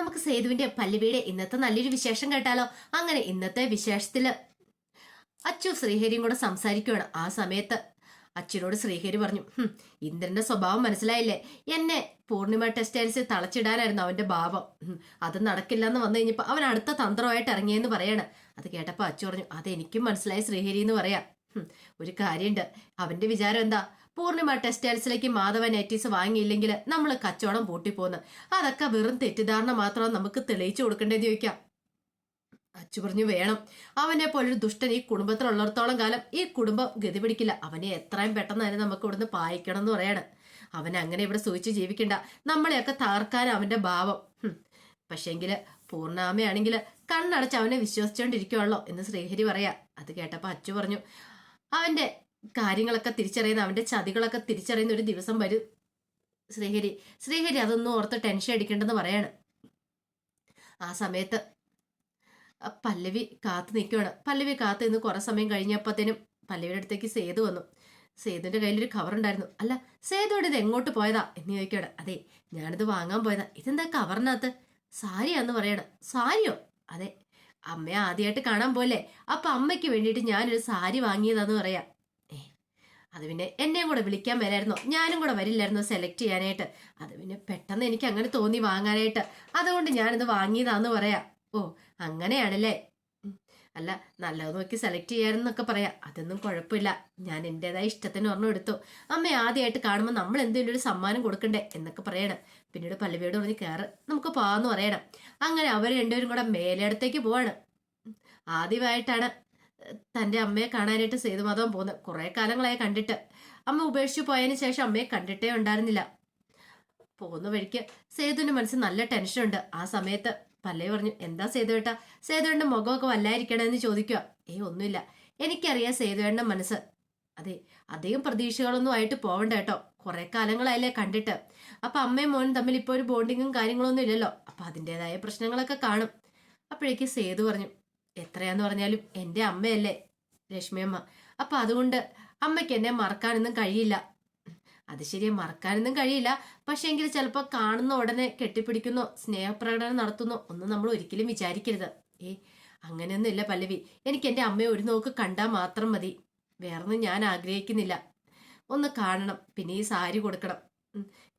നമുക്ക് സേതുവിന്റെ പല്ലുവിയുടെ ഇന്നത്തെ നല്ലൊരു വിശേഷം കേട്ടാലോ? അങ്ങനെ ഇന്നത്തെ വിശേഷത്തിൽ അച്ചു ശ്രീഹരിയും കൂടെ സംസാരിക്കുകയാണ് ആ സമയത്ത്. അച്ഛനോട് ശ്രീഹരി പറഞ്ഞു ഇന്ദ്രന്റെ സ്വഭാവം മനസ്സിലായില്ലേ? എന്നെ പൂർണിമ ടെക്സ്റ്റൈൽസിൽ തളച്ചിടാനായിരുന്നു അവന്റെ ഭാവം. അത് നടക്കില്ല എന്ന് വന്നു കഴിഞ്ഞപ്പോ അവൻ അടുത്ത തന്ത്രമായിട്ട് ഇറങ്ങിയെന്ന് പറയാണ്. അത് കേട്ടപ്പോ അച്ചു പറഞ്ഞു അതെനിക്കും മനസ്സിലായി ശ്രീഹരി എന്ന് പറയാം. ഒരു കാര്യമുണ്ട് അവന്റെ വിചാരം എന്താ? പൂർണിമ ടെക്സ്റ്റൈൽസിലേക്ക് മാധവ നൈറ്റീസ് വാങ്ങിയില്ലെങ്കിൽ നമ്മൾ കച്ചവടം പൂട്ടിപ്പോന്ന്. അതൊക്കെ വെറും തെറ്റിദ്ധാരണ മാത്രം നമുക്ക് തെളിയിച്ചു കൊടുക്കേണ്ടത് ചോദിക്കാം. അച്ചു പറഞ്ഞു വേണം. അവനെ പോലൊരു ദുഷ്ടൻ ഈ കുടുംബത്തിലുള്ളിടത്തോളം കാലം ഈ കുടുംബം ഗതി പിടിക്കില്ല അവനെ എത്രയും പെട്ടെന്ന് തന്നെ നമുക്ക് ഇവിടുന്ന് പായിക്കണം എന്ന് പറയാണ്. അവൻ അങ്ങനെ ഇവിടെ സൂചിച്ച് ജീവിക്കണ്ട. നമ്മളെയൊക്കെ തകർക്കാൻ അവന്റെ ഭാവം. പക്ഷേങ്കിൽ പൂർണാമയാണെങ്കിൽ കണ്ണടച്ച് അവനെ വിശ്വസിച്ചോണ്ടിരിക്കുവാണല്ലോ എന്ന് ശ്രീഹരി പറയാ. അത് കേട്ടപ്പോ അച്ചു പറഞ്ഞു അവന്റെ കാര്യങ്ങളൊക്കെ തിരിച്ചറിയുന്ന അവന്റെ ചതികളൊക്കെ തിരിച്ചറിയുന്ന ഒരു ദിവസം വരും. ശ്രീഹരി ശ്രീഹരി അതൊന്നും ഓർത്ത് ടെൻഷൻ അടിക്കേണ്ടെന്ന് പറയാണ്. ആ സമയത്ത് പല്ലവി കാത്തു നിൽക്കുകയാണ് പല്ലവി കാത്തു നിന്ന് കുറെ സമയം കഴിഞ്ഞപ്പോഴത്തേനും പല്ലവിയുടെ അടുത്തേക്ക് സേതു വന്നു. സേതുവിന്റെ കയ്യിലൊരു കവർ ഉണ്ടായിരുന്നു. അല്ല സേതുവിടെ ഇത് എങ്ങോട്ട് പോയതാ എന്ന് ചോദിക്കുകയാണ്. അതെ ഞാനിത് വാങ്ങാൻ പോയതാ. ഇതെന്താ കവറിനകത്ത് സാരിയാന്ന് പറയണം. സാരിയോ? അതെ അമ്മയെ ആദ്യമായിട്ട് കാണാൻ പോലെ അപ്പം അമ്മയ്ക്ക് വേണ്ടിയിട്ട് ഞാനൊരു സാരി വാങ്ങിയതാന്ന് പറയാം. അത് പിന്നെ എന്നെയും കൂടെ വിളിക്കാൻ വരായിരുന്നു. ഞാനും കൂടെ വരില്ലായിരുന്നു സെലക്ട് ചെയ്യാനായിട്ട്. അത് പിന്നെ പെട്ടെന്ന് എനിക്ക് അങ്ങനെ തോന്നി വാങ്ങാനായിട്ട്. അതുകൊണ്ട് ഞാനിത് വാങ്ങിയതാന്ന് പറയാം. ഓ അങ്ങനെയാണല്ലേ? അല്ല നല്ലത് നോക്കി സെലക്ട് ചെയ്യാമെന്നൊക്കെ പറയാം. അതൊന്നും കുഴപ്പമില്ല. ഞാൻ എന്റെതായ ഇഷ്ടത്തിന് ഒരെണ്ണം എടുത്തു. അമ്മ ആദ്യമായിട്ട് കാണുമ്പോൾ നമ്മൾ എന്തെങ്കിലും ഒരു സമ്മാനം കൊടുക്കണ്ടേ എന്നൊക്കെ പറയണം. പിന്നീട് പല്ലവിയോട് പറഞ്ഞ് കയറ് നമുക്ക് പോവാന്ന് പറയണം. അങ്ങനെ അവർ രണ്ടുപേരും കൂടെ മേലേടത്തേക്ക് പോവാണ്. ആദ്യമായിട്ടാണ് തന്റെ അമ്മയെ കാണാനായിട്ട് സേതുമാധവൻ പോകുന്നത് കുറേ കാലങ്ങളായി കണ്ടിട്ട്. അമ്മ ഉപേക്ഷിച്ചു പോയതിന് ശേഷം അമ്മയെ കണ്ടിട്ടേ ഉണ്ടായിരുന്നില്ല. പോകുന്ന വഴിക്ക് സേതുവിന്റെ മനസ്സിൽ നല്ല ടെൻഷനുണ്ട് ആ സമയത്ത് പല്ലേ പറഞ്ഞു എന്താ സേതുവേട്ട സേതുവേണ്ട മുഖമൊക്കെ വല്ലായിരിക്കണമെന്ന് ചോദിക്കുക. ഏ ഒന്നുമില്ല. എനിക്കറിയാം സേതുവേണ്ട മനസ്സ്. അതെ അധികം പ്രതീക്ഷകളൊന്നും ആയിട്ട് പോവണ്ട കേട്ടോ. കുറെ കാലങ്ങളായല്ലേ കണ്ടിട്ട്. അപ്പൊ അമ്മയും മോനും തമ്മിൽ ഇപ്പൊ ഒരു ബോണ്ടിങ്ങും കാര്യങ്ങളൊന്നും ഇല്ലല്ലോ. അപ്പൊ അതിന്റെതായ പ്രശ്നങ്ങളൊക്കെ കാണും. അപ്പോഴേക്ക് സേതു പറഞ്ഞു എത്രയാന്ന് പറഞ്ഞാലും എന്റെ അമ്മയല്ലേ ലക്ഷ്മിയമ്മ അപ്പം അതുകൊണ്ട് അമ്മയ്ക്ക് എന്നെ മറക്കാനൊന്നും കഴിയില്ല. അത് ശരിയെ മറക്കാനൊന്നും കഴിയില്ല. പക്ഷെ എങ്കിൽ ചിലപ്പോൾ കാണുന്ന ഉടനെ കെട്ടിപ്പിടിക്കുന്നോ സ്നേഹപ്രകടനം നടത്തുന്നോ ഒന്നും നമ്മൾ ഒരിക്കലും വിചാരിക്കരുത്. ഏ അങ്ങനെയൊന്നും ഇല്ല പല്ലവി. എനിക്ക് എന്റെ അമ്മയെ ഒരു നോക്ക് കണ്ടാൽ മാത്രം മതി. വേറൊന്നും ഞാൻ ആഗ്രഹിക്കുന്നില്ല. ഒന്ന് കാണണം പിന്നെ ഈ സാരി കൊടുക്കണം.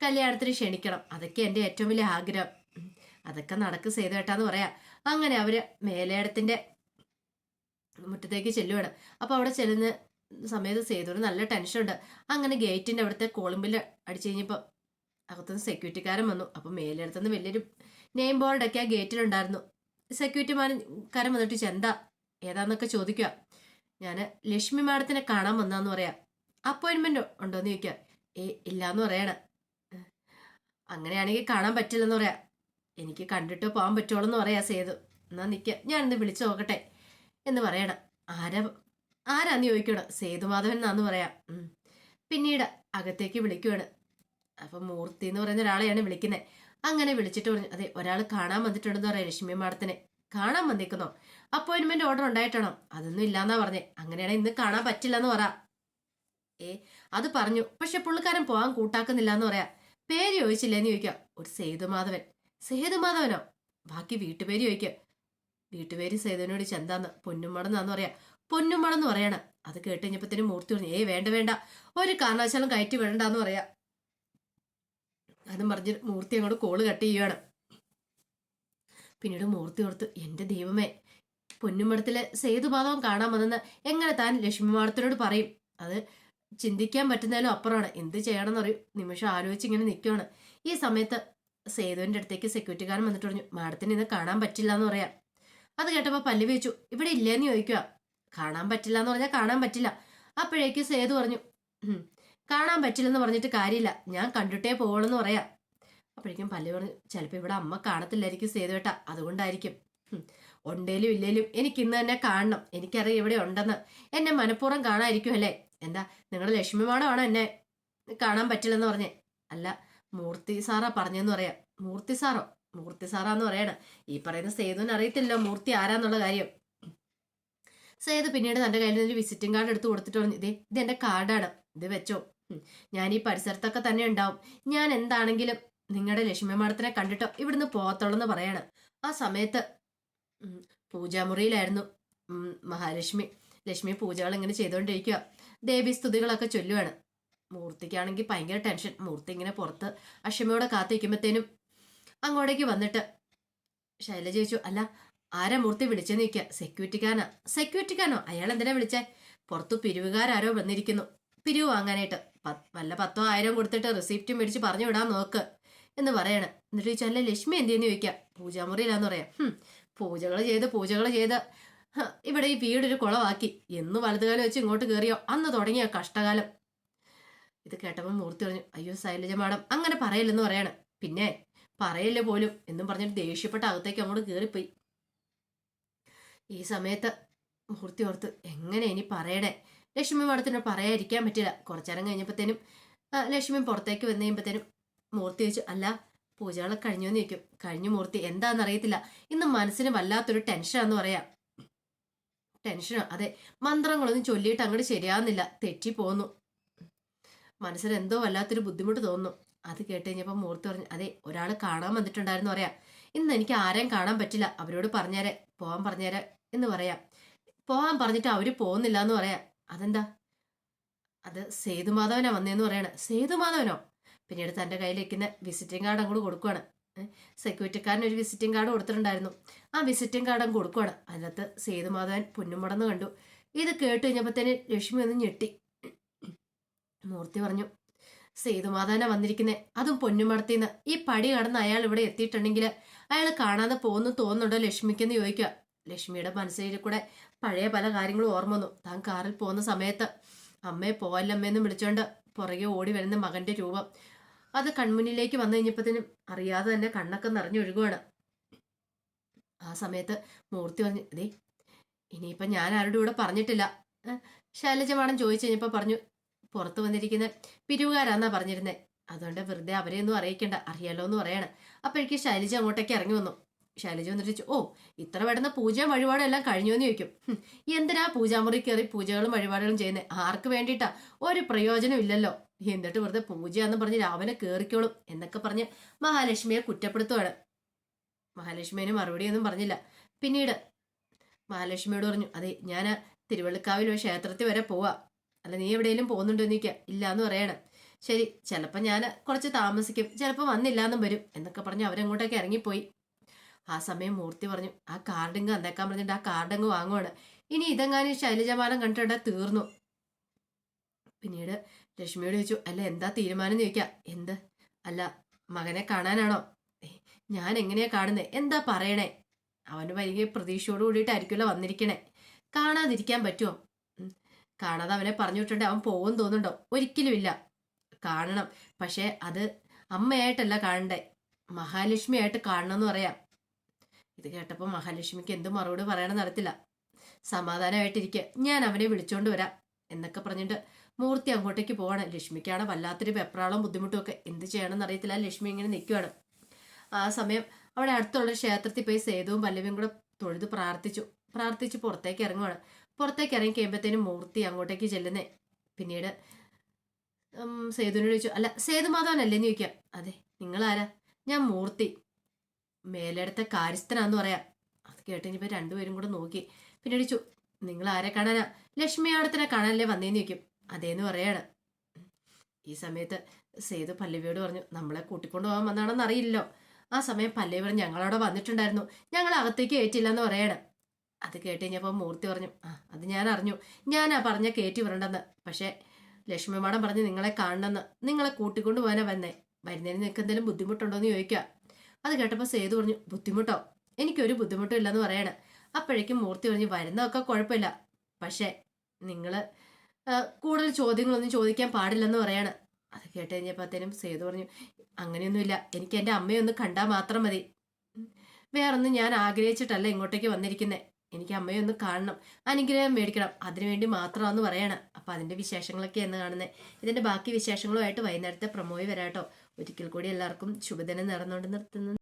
കല്യാണത്തിന് ക്ഷണിക്കണം. അതൊക്കെ എന്റെ ഏറ്റവും വലിയ ആഗ്രഹം. അതൊക്കെ നടക്ക് സേതു പറയാം. അങ്ങനെ അവർ മേലേടത്തിന്റെ മുറ്റത്തേക്ക് ചെല്ലുവാണ്. അപ്പൊ അവിടെ ചെല്ലുന്ന സമയത്ത് സേതുവിന് നല്ല ടെൻഷൻ ഉണ്ട് അങ്ങനെ ഗേറ്റിന്റെ അവിടുത്തെ കോളിമ്പിൽ അടിച്ചു കഴിഞ്ഞപ്പോൾ അകത്തുനിന്ന് സെക്യൂരിറ്റിക്കാരൻ വന്നു. അപ്പൊ മേലെടുത്തുനിന്ന് വലിയൊരു നെയിം ബോർഡൊക്കെ ആ ഗേറ്റിലുണ്ടായിരുന്നു. സെക്യൂരിറ്റിമാരൻ വന്നിട്ട് ചെന്താ ഏതാന്നൊക്കെ ചോദിക്കുക ഞാൻ ലക്ഷ്മി മാഡത്തിനെ കാണാൻ വന്നാന്ന് പറയാം. അപ്പോയിന്റ്മെന്റ് ഉണ്ടോന്ന് ചോദിക്കുക ഏ ഇല്ലാന്ന് പറയണ. അങ്ങനെയാണെങ്കിൽ കാണാൻ പറ്റില്ലെന്ന് പറയാം. എനിക്ക് കണ്ടിട്ട് പോകാൻ പറ്റുള്ളൂ പറയാ സേതു. എന്നാ നിക്ക ഞാൻ ഇന്ന് വിളിച്ചു നോക്കട്ടെ എന്ന് പറയണം. ആരാ ആരാന്ന് ചോദിക്കണം? സേതുമാധവൻ എന്നാന്ന് പറയാം. പിന്നീട് അകത്തേക്ക് വിളിക്കുവാണ്. അപ്പൊ മൂർത്തി എന്ന് പറയുന്ന ഒരാളെയാണ് വിളിക്കുന്നത് അങ്ങനെ വിളിച്ചിട്ട് പറഞ്ഞു അതെ ഒരാൾ കാണാൻ വന്നിട്ടുണ്ടെന്ന് പറയാം ലക്ഷ്മി മാഡത്തിനെ. കാണാൻ വന്നിരിക്കുന്നോ അപ്പോയിന്റ്മെന്റ് ഓർഡർ ഉണ്ടായിട്ടാണോ അതൊന്നും ഇല്ലാന്നാ പറഞ്ഞേ. അങ്ങനെയാണെങ്കിൽ ഇന്ന് കാണാൻ പറ്റില്ല എന്ന് പറ. ഏ അത് പറഞ്ഞു. പക്ഷെ പുള്ളിക്കാരൻ പോകാൻ കൂട്ടാക്കുന്നില്ല എന്ന് പറയാ. പേര് ചോദിച്ചില്ലേന്ന് ചോദിക്കാം. ഒരു സേതുമാധവൻ. സേതുമാധവനോ ബാക്കി വീട്ടുപേര് ചോദിക്കുക വീട്ടുപേര് സേതുവിനോട് ചെന്താന്ന് പൊന്നുമടന്നാന്ന് പറയാ. പൊന്നുമടന്ന് പറയണ. അത് കേട്ട് കഴിഞ്ഞപ്പത്തിന് മൂർത്തി പറഞ്ഞു ഏയ് വേണ്ട വേണ്ട. ഒരു കാരണവശാലും കയറ്റി വേണ്ടാന്ന് പറയാ. അതും പറഞ്ഞ് മൂർത്തി അങ്ങോട്ട് കോൾ കട്ട് ചെയ്യുകയാണ് പിന്നീട് മൂർത്തി ഓർത്ത് എന്റെ ദൈവമേ പൊന്നുമടത്തിലെ സേതുമാധവൻ കാണാൻ വന്നെന്ന് എങ്ങനെ താൻ ലക്ഷ്മി മാഡത്തിനോട് പറയും? അത് ചിന്തിക്കാൻ പറ്റുന്നതിലും അപ്പുറമാണ്. എന്ത് ചെയ്യണമെന്ന് അറിയും. നിമിഷം ആലോചിച്ച് ഇങ്ങനെ നിൽക്കുകയാണ് ഈ സമയത്ത് സേതുവിന്റെ അടുത്തേക്ക് സെക്യൂരിറ്റിക്കാരൻ വന്നിട്ട് പറഞ്ഞു മാഡത്തിന് ഇന്ന് കാണാൻ പറ്റില്ല എന്ന് പറയാം. അത് കേട്ടപ്പോൾ പല്ലി വെച്ചു. ഇവിടെ ഇല്ലേന്ന് ചോദിക്കുക കാണാൻ പറ്റില്ല എന്ന് പറഞ്ഞാൽ കാണാൻ പറ്റില്ല. അപ്പോഴേക്ക് സേതു പറഞ്ഞു "ഉം, കാണാൻ പറ്റില്ലെന്ന് പറഞ്ഞിട്ട് കാര്യമില്ല. ഞാൻ കണ്ടിട്ടേ പോകണമെന്ന് പറയാം. അപ്പോഴേക്കും പല്ലി പറഞ്ഞു ചിലപ്പോൾ ഇവിടെ അമ്മ കാണത്തില്ലായിരിക്കും സേതു ഏട്ടാ. അതുകൊണ്ടായിരിക്കും. ഉണ്ടേലും ഇല്ലേലും എനിക്ക് ഇന്ന് തന്നെ കാണണം. എനിക്കറിയാം ഇവിടെ ഉണ്ടെന്ന്. എന്നെ മനഃപൂർവം കാണാതിരിക്കും അല്ലേ? എന്താ നിങ്ങളുടെ ലക്ഷ്മി മാഡമാണോ എന്നെ കാണാൻ പറ്റില്ലെന്ന് പറഞ്ഞേ? അല്ല മൂർത്തി സാറാ പറഞ്ഞെന്ന് പറയാം. മൂർത്തി സാറോ? മൂർത്തി സാറാന്ന് പറയണം. ഈ പറയുന്ന സേതുവിന് അറിയത്തില്ലോ മൂർത്തി ആരാന്നുള്ള കാര്യം. സേതു പിന്നീട് തന്റെ കയ്യിൽ നിന്ന് ഒരു വിസിറ്റിംഗ് കാർഡ് എടുത്ത് കൊടുത്തിട്ട് പറഞ്ഞു ഇതേ ഇത് എന്റെ കാർഡാണ്. ഇത് വെച്ചോ. ഞാൻ ഈ പരിസരത്തൊക്കെ തന്നെ ഉണ്ടാവും. ഞാൻ എന്താണെങ്കിലും നിങ്ങളുടെ ലക്ഷ്മി മാഡത്തിനെ കണ്ടിട്ടോ? ഇവിടുന്ന് പോകത്തുള്ളെന്ന് പറയാണ്. ആ സമയത്ത് പൂജാമുറിയിലായിരുന്നു മഹാലക്ഷ്മി. ലക്ഷ്മി പൂജകൾ ഇങ്ങനെ ചെയ്തുകൊണ്ടിരിക്കുക ദേവി സ്തുതികളൊക്കെ ചൊല്ലുവാണ്. മൂർത്തിക്കാണെങ്കിൽ ഭയങ്കര ടെൻഷൻ മൂർത്തി ഇങ്ങനെ പുറത്ത് അക്ഷമയോടെ കാത്തിരിക്കുമ്പോഴത്തേനും അങ്ങോട്ടേക്ക് വന്നിട്ട് ശൈലജ ചോദിച്ചു അല്ല ആരാ മൂർത്തി വിളിച്ചെന്ന് നിൽക്കുക സെക്യൂരിറ്റിക്കാനാ സെക്യൂരിറ്റിക്കാനോ അയാൾ എന്തിനാ വിളിച്ചേ? പുറത്തു പിരിവുകാരോ വന്നിരിക്കുന്നു. പിരിവ് വാങ്ങാനായിട്ട്. വല്ല പത്തോ ആയിരം കൊടുത്തിട്ട് റെസിപ്റ്റ് മേടിച്ച് പറഞ്ഞു വിടാൻ നോക്ക് എന്ന് പറയാണ്. എന്നിട്ട് ചോദിച്ചാൽ അല്ല ലക്ഷ്മി എന്തിയെന്ന് ചോദിക്കാം? പൂജാമുറിയിലാന്ന് പറയാം. പൂജകൾ ചെയ്ത് പൂജകൾ ചെയ്ത്. ഇവിടെ ഈ വീടൊരു കുളമാക്കി എന്ന് വലതുകാലം വെച്ച് ഇങ്ങോട്ട് കയറിയോ അന്ന് തുടങ്ങിയ കഷ്ടകാലം. ഇത് കേട്ടപ്പോൾ മൂർത്തി പറഞ്ഞു അയ്യോ ശൈലജ മാഡം അങ്ങനെ പറയില്ലെന്ന് പറയാണ്. പിന്നെ പറയില്ല പോലും എന്നും പറഞ്ഞിട്ട് ദേഷ്യപ്പെട്ട അകത്തേക്ക് അങ്ങോട്ട് കയറിപ്പോയി ഈ സമയത്ത് മൂർത്തി ഓർത്ത് എങ്ങനെ ഇനി പറയണേ? ലക്ഷ്മി മാഡത്തിന് പറയാതിരിക്കാൻ പറ്റില്ല. കുറച്ചേരം കഴിഞ്ഞപ്പോഴത്തേനും ലക്ഷ്മി പുറത്തേക്ക് വന്നു കഴിയുമ്പോഴത്തേനും മൂർത്തി വെച്ചു അല്ല പൂജകൾ കഴിഞ്ഞു എന്ന് ചോദിക്കും. കഴിഞ്ഞു മൂർത്തി എന്താണെന്ന് അറിയത്തില്ല. ഇന്ന് മനസ്സിന് വല്ലാത്തൊരു ടെൻഷനാന്ന് പറയാം. ടെൻഷനോ അതെ. മന്ത്രങ്ങളൊന്നും ചൊല്ലിയിട്ട് അങ്ങോട്ട് ശരിയാവുന്നില്ല. തെറ്റിപ്പോന്നു. മനസ്സിന് എന്തോ വല്ലാത്തൊരു ബുദ്ധിമുട്ട് തോന്നുന്നു അത് കേട്ട് കഴിഞ്ഞപ്പോൾ മൂർത്തി പറഞ്ഞു അതെ ഒരാൾ കാണാൻ വന്നിട്ടുണ്ടായിരുന്നു പറയാം. ഇന്ന് എനിക്ക് ആരെയും കാണാൻ പറ്റില്ല. അവരോട് പറഞ്ഞേരെ പോകാൻ പറഞ്ഞേരെ എന്ന് പറയാം. പോകാൻ പറഞ്ഞിട്ട് അവർ പോകുന്നില്ല എന്ന് പറയാം. അതെന്താ? അത് സേതുമാധവനാ വന്നതെന്ന് പറയാണ്. സേതുമാധവനോ പിന്നീട് തന്റെ കയ്യിലിരിക്കുന്ന വിസിറ്റിംഗ് കാർഡ് അങ്ങോട്ട് കൊടുക്കുവാണ്. സെക്യൂരിറ്റിക്കാരൻ ഒരു വിസിറ്റിംഗ് കാർഡ് കൊടുത്തിട്ടുണ്ടായിരുന്നു. ആ വിസിറ്റിംഗ് കാർഡ് അങ്ങ് കൊടുക്കുവാണ്. അതിനകത്ത് സേതുമാധവൻ പൊന്നുമടന്ന് കണ്ടു. ഇത് കേട്ട് കഴിഞ്ഞപ്പോൾ തന്നെ ലക്ഷ്മി ഒന്ന് ഞെട്ടി. മൂർത്തി പറഞ്ഞു സേതുമാധവനാ വന്നിരിക്കുന്നേ. അതും പൊന്നുമടത്തിന്ന്. ഈ പടി കടന്ന് അയാൾ ഇവിടെ എത്തിയിട്ടുണ്ടെങ്കിൽ അയാൾ കാണാതെ പോകുന്നു തോന്നുന്നുണ്ടോ ലക്ഷ്മിക്കെന്ന് ചോദിക്കുക. ലക്ഷ്മിയുടെ മനസ്സിൽ കൂടെ പഴയ പല കാര്യങ്ങളും ഓർമ്മ വന്നു. താൻ കാറിൽ പോകുന്ന സമയത്ത് അമ്മയെ പോവല്ലമ്മയെന്ന് വിളിച്ചോണ്ട് പുറകെ ഓടി വരുന്ന മകന്റെ രൂപം. അത് കൺമുന്നിലേക്ക് വന്നു കഴിഞ്ഞപ്പോഴത്തേനും അറിയാതെ തന്നെ കണ്ണൊക്കെ നിറഞ്ഞൊഴുകുവാണ് ആ സമയത്ത് മൂർത്തി പറഞ്ഞു ദേ ഇനിയിപ്പം ഞാൻ ആരുടെ കൂടെ പറഞ്ഞിട്ടില്ല. ശൈലജ മാഡം ചോദിച്ചു കഴിഞ്ഞപ്പോൾ പറഞ്ഞു പുറത്ത് വന്നിരിക്കുന്ന പിരിവുകാരാന്നാ പറഞ്ഞിരുന്നത് അതുകൊണ്ട് വെറുതെ അവരെയൊന്നും അറിയിക്കണ്ട. അറിയാലോ എന്ന് പറയാണ് അപ്പോഴേക്ക് ശൈലജ അങ്ങോട്ടേക്ക് ഇറങ്ങി വന്നു. ശൈലജ വന്നിട്ട് ഓ ഇത്ര പെടുന്ന പൂജയും വഴിപാടും എല്ലാം കഴിഞ്ഞു എന്ന് ചോദിക്കും. എന്തിനാ പൂജാമുറി കയറി പൂജകളും വഴിപാടുകളും ചെയ്യുന്നത് ആർക്ക് വേണ്ടിയിട്ടാ? ഒരു പ്രയോജനം ഇല്ലല്ലോ. എന്നിട്ട് വെറുതെ പൂജയാന്ന് പറഞ്ഞ് രാവിലെ കയറിക്കോളും എന്നൊക്കെ പറഞ്ഞ് മഹാലക്ഷ്മിയെ കുറ്റപ്പെടുത്തുവാണ്. മറുപടി ഒന്നും പറഞ്ഞില്ല. പിന്നീട് മഹാലക്ഷ്മിയോട് പറഞ്ഞു അതെ ഞാൻ തിരുവള്ളിക്കാവിൽ ഒരു ക്ഷേത്രത്തിൽ വരെ പോവാ. അല്ല നീ എവിടെയെങ്കിലും പോകുന്നുണ്ടോ എന്ന് ചോദിക്കുക ഇല്ല എന്ന് പറയണം. ശരി ചിലപ്പോൾ ഞാൻ കുറച്ച് താമസിക്കും ചിലപ്പോൾ വന്നില്ല എന്നും വരും എന്നൊക്കെ പറഞ്ഞ് അവരങ്ങോട്ടേക്ക് ഇറങ്ങിപ്പോയി. ആ സമയം മൂർത്തി പറഞ്ഞു ആ കാർഡിങ് അന്നേക്കാൻ പറഞ്ഞിട്ട് ആ കാർഡങ്ങ് വാങ്ങുവാണ്. ഇനി ഇതെങ്ങാനും ശൈലജമാലം കണ്ടിട്ട് തീർന്നു. പിന്നീട് ലക്ഷ്മിയോട് ചോദിച്ചു അല്ല എന്താ തീരുമാനം ചോദിക്കാം? എന്ത്? അല്ല മകനെ കാണാനാണോ? ഞാൻ എങ്ങനെയാ കാണുന്നത് എന്താ പറയണേ? അവന് വലിയ പ്രതീക്ഷയോട് കൂടിയിട്ടായിരിക്കുമല്ലോ വന്നിരിക്കണേ. കാണാതിരിക്കാൻ പറ്റുമോ. കാണാതെ അവനെ പറഞ്ഞു വിട്ടിട്ട് അവൻ പോകും തോന്നുന്നുണ്ടോ? ഒരിക്കലും ഇല്ല. കാണണം. പക്ഷേ അത് അമ്മയായിട്ടല്ല കാണണ്ടേ? മഹാലക്ഷ്മി ആയിട്ട് കാണണം എന്ന് പറയാം. ഇത് കേട്ടപ്പോൾ മഹാലക്ഷ്മിക്ക് എന്ത് മറുപടി പറയണം നടത്തില്ല സമാധാനമായിട്ടിരിക്കുക ഞാൻ അവനെ വിളിച്ചോണ്ട് വരാം എന്നൊക്കെ പറഞ്ഞിട്ട് മൂർത്തി അങ്ങോട്ടേക്ക് പോവാണ്. ലക്ഷ്മിക്കാണ് വല്ലാത്തൊരു വെപ്രാളം ബുദ്ധിമുട്ടുമൊക്കെ എന്ത് ചെയ്യണമെന്ന് അറിയത്തില്ല. ലക്ഷ്മി ഇങ്ങനെ നിൽക്കുവാണ്. ആ സമയം അവിടെ അടുത്തുള്ള ക്ഷേത്രത്തിൽ പോയി സേതുവും പല്ലവിയും കൂടെ തൊഴുത് പ്രാർത്ഥിച്ചു. പ്രാർത്ഥിച്ച് പുറത്തേക്ക് ഇറങ്ങുവാണ്. പുറത്തേക്ക് ഇറങ്ങി കഴിയുമ്പോഴത്തേനും മൂർത്തി അങ്ങോട്ടേക്ക് ചെല്ലുന്നേ. പിന്നീട് സേതുവിനോട് ചോദിച്ചു അല്ല സേതു മാധവനല്ലേന്ന് ചോദിക്കാം അതെ നിങ്ങളാരാ? ഞാൻ മൂർത്തി. മേലെടുത്ത കാര്യസ്ഥനാന്ന് പറയാം. അത് കേട്ട് ഇനിയിപ്പോ രണ്ടുപേരും കൂടെ നോക്കി. പിന്നെ ചോദിച്ചു നിങ്ങൾ ആരെ കാണാനാ? ലക്ഷ്മി ആടത്തിനെ കാണാനല്ലേ വന്നേന്ന് ചോദിക്കും. അതേന്ന് പറയാണ്. ഈ സമയത്ത് സേതു പല്ലവിയോട് പറഞ്ഞു നമ്മളെ കൂട്ടിക്കൊണ്ടു പോകാൻ വന്നാണെന്ന് അറിയില്ലല്ലോ. ആ സമയം പല്ലവി പറഞ്ഞു ഞങ്ങളവിടെ വന്നിട്ടുണ്ടായിരുന്നു. ഞങ്ങൾ അകത്തേക്ക് ഏറ്റില്ല എന്ന് പറയാണ്. അത് കേട്ട് കഴിഞ്ഞപ്പോൾ മൂർത്തി പറഞ്ഞു ആ അത് ഞാൻ അറിഞ്ഞു ഞാനാ പറഞ്ഞ കയറ്റി വരണ്ടെന്ന് പക്ഷേ ലക്ഷ്മി മാഡം പറഞ്ഞ് നിങ്ങളെ കാണണമെന്ന്. നിങ്ങളെ കൂട്ടിക്കൊണ്ട് പോകാനാ വന്നേ. വരുന്നതിന് നിങ്ങൾക്ക് എന്തെങ്കിലും ബുദ്ധിമുട്ടുണ്ടോ എന്ന് ചോദിക്കുക അത് കേട്ടപ്പോൾ സേതു പറഞ്ഞു ബുദ്ധിമുട്ടോ? എനിക്കൊരു ബുദ്ധിമുട്ടും ഇല്ലെന്ന് പറയണേ. അപ്പോഴേക്കും മൂർത്തി പറഞ്ഞു വരുന്നതൊക്കെ കുഴപ്പമില്ല. പക്ഷേ നിങ്ങൾ കൂടുതൽ ചോദ്യങ്ങളൊന്നും ചോദിക്കാൻ പാടില്ലെന്ന് പറയാണ്. അത് കേട്ട് കഴിഞ്ഞപ്പോഴത്തേനും സേതു പറഞ്ഞു അങ്ങനെയൊന്നുമില്ല. എനിക്ക് എന്റെ അമ്മയെ ഒന്ന് കണ്ടാൽ മാത്രം മതി. വേറൊന്നും ഞാൻ ആഗ്രഹിച്ചിട്ടല്ല ഇങ്ങോട്ടേക്ക് വന്നിരിക്കുന്നത് എനിക്ക് അമ്മയെ ഒന്ന് കാണണം. അനുഗ്രഹം മേടിക്കണം. അതിനുവേണ്ടി മാത്രമാണെന്ന് പറയണം. അപ്പം അതിന്റെ എന്ന് കാണുന്നത് ഇതിന്റെ ബാക്കി വിശേഷങ്ങളുമായിട്ട് വൈകുന്നേരത്തെ പ്രമോയി വരാട്ടോ. ഒരിക്കൽ കൂടി എല്ലാവർക്കും ശുഭദിനം നേർന്നുകൊണ്ട് നിർത്തുന്നു.